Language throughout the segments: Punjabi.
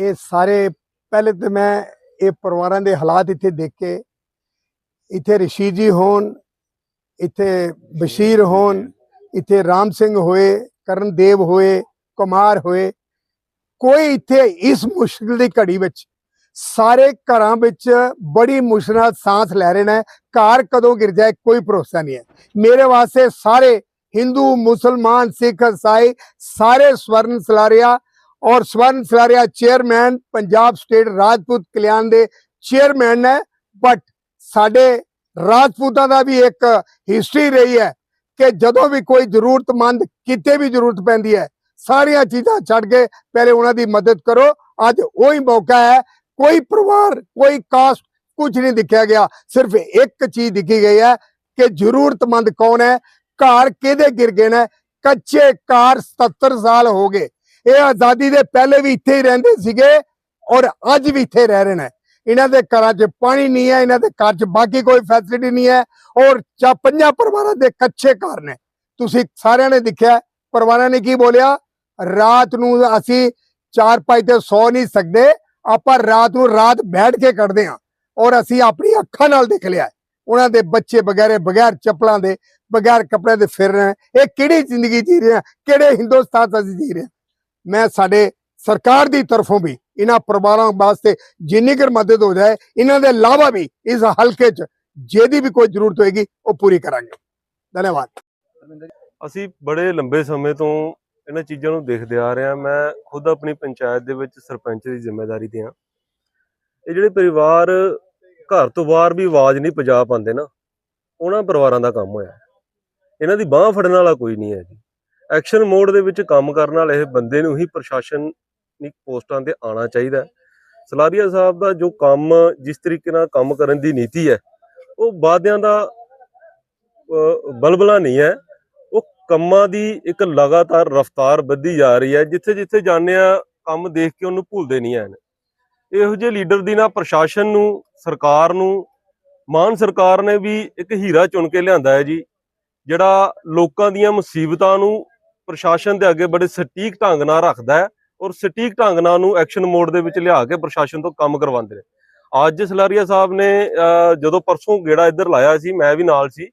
ਇਹ ਸਾਰੇ ਪਹਿਲੇ ਤੇ ਮੈਂ ਇਹ ਪਰਿਵਾਰਾਂ ਦੇ ਹਾਲਾਤ ਇੱਥੇ ਦੇਖ ਕੇ, ਇੱਥੇ ਰਸ਼ੀਦ ਜੀ ਹੋਣ, ਇੱਥੇ ਬਸ਼ੀਰ ਹੋਣ, ਇੱਥੇ ਰਾਮ ਸਿੰਘ ਹੋਏ ਕਰਨ ਦੇਵ ਹੋਏ, ਕੁਮਾਰ ਹੋਏ, ਕੋਈ ਇੱਥੇ ਇਸ ਮੁਸ਼ਕਿਲ ਦੀ ਘੜੀ ਵਿੱਚ ਸਾਰੇ ਘਰਾਂ ਵਿੱਚ ਬੜੀ ਮੁਸ਼ਕਿਲ ਨਾਲ ਸਾਹ ਲੈ ਰਹੇ ਨੇ, ਘਰ ਕਦੋਂ ਗਿਰ ਜਾਏ ਕੋਈ ਭਰੋਸਾ ਨਹੀਂ ਹੈ। ਮੇਰੇ ਵਾਸਤੇ ਸਾਰੇ ਹਿੰਦੂ, ਮੁਸਲਮਾਨ, ਸਿੱਖ, ਇਸਾਈ ਸਾਰੇ ਸਵਰਨ ਸਲਾਰੀਆ ਔਰ ਸਵਰਨ ਸਲਾਰੀਆ ਚੇਅਰਮੈਨ ਪੰਜਾਬ ਸਟੇਟ ਰਾਜਪੂਤ ਕਲਿਆਣ ਦੇ ਚੇਅਰਮੈਨ ਨੇ ਬਟ ਸਾਡੇ ਰਾਜਪੂਤਾਂ ਦਾ ਵੀ ਇੱਕ ਹਿਸਟਰੀ ਰਹੀ ਹੈ ਕਿ ਜਦੋਂ ਵੀ ਕੋਈ ਜ਼ਰੂਰਤਮੰਦ, ਕਿਤੇ ਵੀ ਜ਼ਰੂਰਤ ਪੈਂਦੀ ਹੈ, ਸਾਰੀਆਂ ਚੀਜ਼ਾਂ ਛੱਡ ਕੇ ਪਹਿਲੇ ਉਹਨਾਂ ਦੀ ਮਦਦ ਕਰੋ। ਅੱਜ ਉਹੀ ਮੌਕਾ ਹੈ, ਕੋਈ ਪਰਿਵਾਰ, ਕੋਈ ਕਾਸਟ ਕੁਝ ਨਹੀਂ ਦਿਖਿਆ ਗਿਆ। ਸਿਰਫ ਇੱਕ ਚੀਜ਼ ਦਿਖੀ ਗਈ ਹੈ ਕਿ ਜ਼ਰੂਰਤਮੰਦ ਕੌਣ ਹੈ? ਘਰ ਕਿਹਦੇ ਗਿਰ ਗਏ ਨੇ? ਕੱਚੇ ਘਰ 77 ਸਾਲ ਹੋ ਗਏ। ਇਹ ਆਜ਼ਾਦੀ ਦੇ ਪਹਿਲੇ ਵੀ ਇੱਥੇ ਹੀ ਰਹਿੰਦੇ ਸੀਗੇ ਔਰ ਅੱਜ ਵੀ ਇੱਥੇ ਰਹਿ ਰਹੇ ਨੇ। ਇਹਨਾਂ ਦੇ ਘਰਾਂ 'ਚ ਪਾਣੀ ਨਹੀਂ ਹੈ, ਇਹਨਾਂ ਦੇ ਘਰ 'ਚ ਬਾਕੀ ਕੋਈ ਫੈਸਿਲਿਟੀ ਨਹੀਂ ਹੈ ਔਰ ਚਾ, ਪੰਜਾਂ ਪਰਿਵਾਰਾਂ ਦੇ ਕੱਚੇ ਘਰ ਨੇ। ਤੁਸੀਂ ਸਾਰਿਆਂ ਨੇ ਦੇਖਿਆ, ਪਰਿਵਾਰਾਂ ਨੇ ਕੀ ਬੋਲਿਆ? ਰਾਤ ਨੂੰ ਅਸੀਂ ਚਾਰ ਪਾਈ ਤੇ ਸੌ ਨਹੀਂ ਸਕਦੇ, ਆਪਾਂ ਰਾਤ ਨੂੰ ਰਾਤ ਬੈਠ ਕੇ ਕੱਢਦੇ ਹਾਂ ਔਰ ਅਸੀਂ ਆਪਣੀ ਅੱਖਾਂ ਨਾਲ ਦੇਖ ਲਿਆ ਉਹਨਾਂ ਦੇ ਬੱਚੇ ਬਗੈਰੇ, ਬਗੈਰ ਚੱਪਲਾਂ ਦੇ, ਬਗੈਰ ਕੱਪੜੇ ਦੇ ਫਿਰ ਰਹੇ ਇਹ ਕਿਹੜੀ ਜ਼ਿੰਦਗੀ ਜੀ ਰਹੇ ਆ ਕਿਹੜੇ ਹਿੰਦੁਸਤਾਨ 'ਚ ਅਸੀਂ ਜੀ ਰਹੇ ਹਾਂ? ਮੈਂ ਸਾਡੇ ਸਰਕਾਰ ਦੀ ਤਰਫੋਂ ਵੀ ਇਹਨਾਂ ਪਰਿਵਾਰਾਂ ਵਾਸਤੇ ਜਿੰਨੀ ਕੁ ਮਦਦ ਹੋ ਜਾਏ, ਇਹਨਾਂ ਦੇ ਇਲਾਵਾ ਵੀ ਇਸ ਹਲਕੇ 'ਚ ਜਿਹਦੀ ਵੀ ਕੋਈ ਜ਼ਰੂਰਤ ਹੋਏਗੀ, ਉਹ ਪੂਰੀ ਕਰਾਂਗੇ। ਧੰਨਵਾਦ। ਅਸੀਂ ਬੜੇ ਲੰਬੇ ਸਮੇਂ ਤੋਂ ਇਹਨਾਂ ਚੀਜ਼ਾਂ ਨੂੰ ਦੇਖਦੇ ਆ ਰਹੇ ਹਾਂ। ਮੈਂ ਖੁਦ ਆਪਣੀ ਪੰਚਾਇਤ ਦੇ ਵਿੱਚ ਸਰਪੰਚ ਦੀ ਜ਼ਿੰਮੇਵਾਰੀ ਤੇ ਹਾਂ। ਇਹ ਜਿਹੜੇ ਪਰਿਵਾਰ ਘਰ ਤੋਂ ਬਾਹਰ ਵੀ ਆਵਾਜ਼ ਨਹੀਂ ਪਜਾ ਪਾਉਂਦੇ ਨਾ, ਉਹਨਾਂ ਪਰਿਵਾਰਾਂ ਦਾ ਕੰਮ ਹੋਇਆ। ਇਹਨਾਂ ਦੀ ਬਾਹ ਫੜਨ ਵਾਲਾ ਕੋਈ ਨਹੀਂ ਹੈ ਜੀ। ਐਕਸ਼ਨ ਮੋਡ ਦੇ ਵਿੱਚ ਕੰਮ ਕਰਨ ਵਾਲੇ ਇਹ ਬੰਦੇ ਨੂੰ ਹੀ ਪ੍ਰਸ਼ਾਸਨਿਕ ਪੋਸਟਾਂ ਤੇ ਆਉਣਾ ਚਾਹੀਦਾ ਸਲਾਰੀਆ ਸਾਹਿਬ ਦਾ ਜੋ ਕੰਮ ਜਿਸ ਤਰੀਕੇ ਨਾਲ ਕੰਮ ਕਰਨ ਦੀ ਨੀਤੀ ਹੈ, ਉਹ ਵਾਅਦਿਆਂ ਦਾ ਬਲਬਲਾ ਨਹੀਂ ਹੈ। ਉਹ ਕੰਮਾਂ ਦੀ ਇੱਕ ਲਗਾਤਾਰ ਰਫ਼ਤਾਰ ਵੱਧਦੀ ਜਾ ਰਹੀ ਹੈ। ਜਿੱਥੇ ਜਿੱਥੇ ਜਾਂਦੇ ਆ ਕੰਮ ਦੇਖ ਕੇ ਉਹਨੂੰ ਭੁੱਲਦੇ ਨਹੀਂ ਹਨ ਇਹੋ ਜਿਹੇ ਲੀਡਰ ਦੀ ਨਾ ਪ੍ਰਸ਼ਾਸਨ ਨੂੰ, ਸਰਕਾਰ ਨੂੰ, ਮਾਨ ਸਰਕਾਰ ਨੇ ਵੀ ਇੱਕ ਹੀਰਾ ਚੁਣ ਕੇ ਲਿਆਂਦਾ ਹੈ ਜੀ, ਜਿਹੜਾ ਲੋਕਾਂ ਦੀਆਂ ਮੁਸੀਬਤਾਂ ਨੂੰ ਪ੍ਰਸ਼ਾਸਨ ਦੇ ਅੱਗੇ ਬੜੇ ਸਟੀਕ ਢੰਗ ਨਾਲ ਰੱਖਦਾ ਹੈ ਔਰ ਸਟੀਕ ਢੰਗ ਨਾਲ ਨੂੰ ਐਕਸ਼ਨ ਮੋਡ ਦੇ ਵਿੱਚ ਲਿਆ ਕੇ ਪ੍ਰਸ਼ਾਸਨ ਤੋਂ ਕੰਮ ਕਰਵਾਉਂਦੇ ਨੇ। ਅੱਜ ਸਲਾਰੀਆ ਸਾਹਿਬ ਨੇ ਅਹ, ਜਦੋਂ ਪਰਸੋਂ ਗੇੜਾ ਇੱਧਰ ਲਾਇਆ ਸੀ ਮੈਂ ਵੀ ਨਾਲ ਸੀ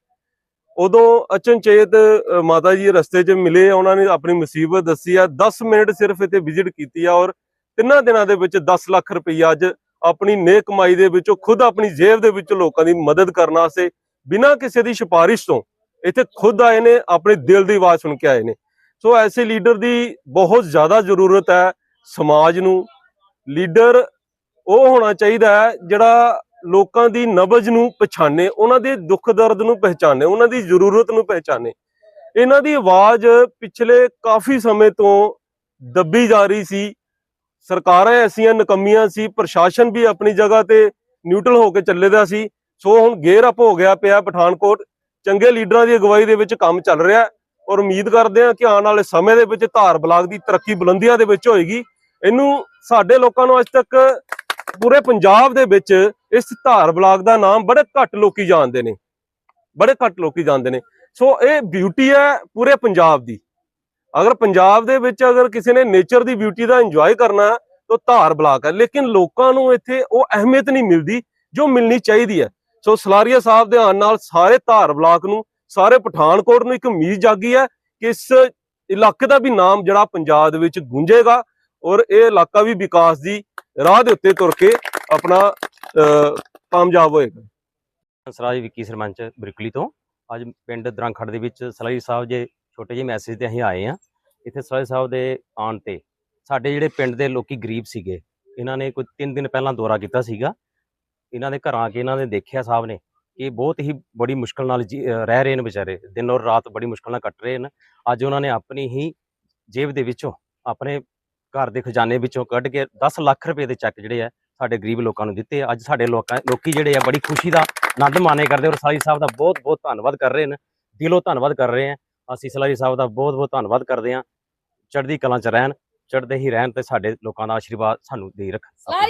ਉਦੋਂ ਅਚਨਚੇਤ ਮਾਤਾ ਜੀ ਰਸਤੇ 'ਚ ਮਿਲੇ ਉਹਨਾਂ ਨੇ ਆਪਣੀ ਮੁਸੀਬਤ ਦੱਸੀ ਆ 10 ਮਿੰਟ ਸਿਰਫ ਇੱਥੇ ਵਿਜ਼ਿਟ ਕੀਤੀ ਆ ਔਰ ਤਿੰਨਾਂ ਦਿਨਾਂ ਦੇ ਵਿੱਚ 10 ਲੱਖ ਰੁਪਈਆ ਅੱਜ ਆਪਣੀ ਨੇਕ ਕਮਾਈ ਦੇ ਵਿੱਚੋਂ ਖੁਦ ਆਪਣੀ ਜੇਬ ਦੇ ਵਿੱਚੋਂ ਲੋਕਾਂ ਦੀ ਮਦਦ ਕਰਨ ਵਾਸਤੇ ਬਿਨਾਂ ਕਿਸੇ ਦੀ ਸਿਫਾਰਿਸ਼ ਤੋਂ ਇੱਥੇ ਖੁਦ ਆਏ ਨੇ ਆਪਣੇ ਦਿਲ ਦੀ ਆਵਾਜ਼ ਸੁਣ ਕੇ ਆਏ ਨੇ। ਸੋ ਐਸੇ ਲੀਡਰ ਦੀ ਬਹੁਤ ਜ਼ਿਆਦਾ ਜ਼ਰੂਰਤ ਹੈ ਸਮਾਜ ਨੂੰ। ਲੀਡਰ ਉਹ ਹੋਣਾ ਚਾਹੀਦਾ ਹੈ ਜਿਹੜਾ ਲੋਕਾਂ ਦੀ ਨਬਜ਼ ਨੂੰ ਪਛਾਣੇ, ਉਹਨਾਂ ਦੇ ਦੁੱਖ ਦਰਦ ਨੂੰ ਪਹਿਚਾਨੇ ਉਹਨਾਂ ਦੀ ਜ਼ਰੂਰਤ ਨੂੰ ਪਹਿਚਾਨੇ ਇਹਨਾਂ ਦੀ ਆਵਾਜ਼ ਪਿਛਲੇ ਕਾਫੀ ਸਮੇਂ ਤੋਂ ਦੱਬੀ ਜਾ ਰਹੀ ਸੀ। ਸਰਕਾਰਾਂ ਐਸੀਆਂ ਨਕਮੀਆਂ ਸੀ, ਪ੍ਰਸ਼ਾਸਨ ਵੀ ਆਪਣੀ ਜਗ੍ਹਾ ਤੇ ਨਿਊਟਰਲ ਹੋ ਕੇ ਚੱਲੇਦਾ ਸੀ। ਸੋ ਹੁਣ ਗੇਅਰ ਅਪ ਹੋ ਗਿਆ ਪਿਆ ਪਠਾਨਕੋਟ। ਚੰਗੇ ਲੀਡਰਾਂ ਦੀ ਅਗਵਾਈ ਦੇ ਵਿੱਚ ਕੰਮ ਚੱਲ ਰਿਹਾ। ਔਰ ਉਮੀਦ ਕਰਦੇ ਹਾਂ ਕਿ ਆਉਣ ਵਾਲੇ ਸਮੇਂ ਦੇ ਵਿੱਚ ਧਾਰ ਬਲਾਕ ਦੀ ਤਰੱਕੀ ਬੁਲੰਦੀਆਂ ਦੇ ਵਿੱਚ ਹੋਏਗੀ। ਇਹਨੂੰ ਸਾਡੇ ਲੋਕਾਂ ਨੂੰ ਅੱਜ ਤੱਕ ਪੂਰੇ ਪੰਜਾਬ ਦੇ ਵਿੱਚ ਇਸ ਧਾਰ ਬਲਾਕ ਦਾ ਨਾਮ ਬੜੇ ਘੱਟ ਲੋਕੀ ਜਾਣਦੇ ਨੇ। ਬੜੇ ਘੱਟ ਲੋਕੀ ਜਾਣਦੇ ਨੇ। ਸੋ ਇਹ ਬਿਊਟੀ ਹੈ ਪੂਰੇ ਪੰਜਾਬ ਦੀ। ਅਗਰ ਪੰਜਾਬ ਦੇ ਵਿੱਚ ਅਗਰ ਕਿਸੇ ਨੇ ਨੇਚਰ ਦੀ ਬਿਊਟੀ ਦਾ ਇੰਜੋਏ ਕਰਨਾ ਹੈ, ਤਾਂ ਧਾਰ ਬਲਾਕ ਹੈ। ਲੇਕਿਨ ਲੋਕਾਂ ਨੂੰ ਇੱਥੇ ਉਹ ਅਹਿਮੀਅਤ ਨਹੀਂ ਮਿਲਦੀ ਜੋ ਮਿਲਣੀ ਚਾਹੀਦੀ ਹੈ। ਸੋ ਸਲਾਰੀਆ ਸਾਹਿਬ ਦੇ ਆਉਣ ਨਾਲ ਸਾਰੇ ਧਾਰ ਬਲਾਕ ਨੂੰ ਸਾਰੇ ਪਠਾਨਕੋਟ ਨੂੰ ਇੱਕ ਉਮੀਦ ਜਾਗੀ ਹੈ ਕਿ ਇਸ ਇਲਾਕੇ ਦਾ ਵੀ ਨਾਮ ਜਿਹੜਾ ਪੰਜਾਬ ਦੇ ਵਿੱਚ ਗੂੰਜੇਗਾ ਔਰ ਇਹ ਇਲਾਕਾ ਵੀ ਵਿਕਾਸ ਦੀ ਰਾਹ ਦੇ ਉੱਤੇ ਤੁਰ ਕੇ ਆਪਣਾ ਕਾਮਯਾਬ ਹੋਏਗਾ। ਸਰਾਜ ਵਿੱਕੀ ਸਰਪੰਚ ਬ੍ਰਿਕਲੀ ਤੋਂ। ਅੱਜ ਪਿੰਡ ਦਰਾਂਖੜ ਦੇ ਵਿੱਚ ਸਲਾਈ ਸਾਹਿਬ ਜੇ ਛੋਟੇ ਜਿਹੇ ਮੈਸੇਜ ਤੇ ਅਸੀਂ ਆਏ ਆ ਇੱਥੇ ਸਲਾਈ ਸਾਹਿਬ ਦੇ ਆਉਣ ਤੇ ਸਾਡੇ ਜਿਹੜੇ ਪਿੰਡ ਦੇ ਲੋਕੀ ਗਰੀਬ ਸੀਗੇ, ਇਹਨਾਂ ਨੇ ਕੋਈ 3 ਦਿਨ ਪਹਿਲਾਂ ਦੌਰਾ ਕੀਤਾ ਸੀਗਾ। ਇਹਨਾਂ ਦੇ ਘਰਾਂ ਆ ਕੇ ਇਹਨਾਂ ਨੇ ਦੇਖਿਆ ਸਾਹਿਬ ਨੇ ਇਹ ਬਹੁਤ ਹੀ ਬੜੀ ਮੁਸ਼ਕਲ ਨਾਲ ਜੀ- ਰਹਿ ਰਹੇ ਨੇ ਵਿਚਾਰੇ ਦਿਨ ਔਰ ਰਾਤ ਬੜੀ ਮੁਸ਼ਕਲ ਨਾਲ ਕੱਟ ਰਹੇ ਨੇ। ਅੱਜ ਉਹਨਾਂ ਨੇ ਆਪਣੀ ਹੀ ਜੇਬ ਦੇ ਵਿੱਚੋਂ, ਆਪਣੇ ਘਰ ਦੇ ਖਜ਼ਾਨੇ ਵਿੱਚੋਂ ਕੱਢ ਕੇ 10 ਲੱਖ ਰੁਪਏ ਦੇ ਚੈੱਕ ਜਿਹੜੇ ਆ, ਸਾਡੇ ਗਰੀਬ ਲੋਕਾਂ ਨੂੰ ਦਿੱਤੇ ਅੱਜ ਸਾਡੇ ਲੋਕਾਂ, ਲੋਕੀ ਜਿਹੜੇ ਆ, ਬੜੀ ਖੁਸ਼ੀ ਦਾ ਆਨੰਦ ਮਾਣੇ ਕਰਦੇ ਔਰ ਸਲਾਈ ਸਾਹਿਬ ਦਾ ਬਹੁਤ ਬਹੁਤ ਧੰਨਵਾਦ ਕਰ ਰਹੇ ਨੇ। ਦਿਲੋਂ ਧੰਨਵਾਦ ਕਰ ਰਹੇ ਆ। ਅਸੀਂ ਸਲਾਈ ਸਾਹਿਬ ਦਾ ਬਹੁਤ ਬਹੁਤ ਧੰਨਵਾਦ ਕਰਦੇ ਆ। ਚੜ੍ਹਦੀ ਕਲਾਂ ਚ ਰਹਿਣ, ਚੜ੍ਹਦੇ ਹੀ ਰਹਿਣ ਤੇ ਸਾਡੇ ਲੋਕਾਂ ਦਾ ਆਸ਼ੀਰਵਾਦ ਸਾਨੂੰ ਦੇ ਰੱਖਣ।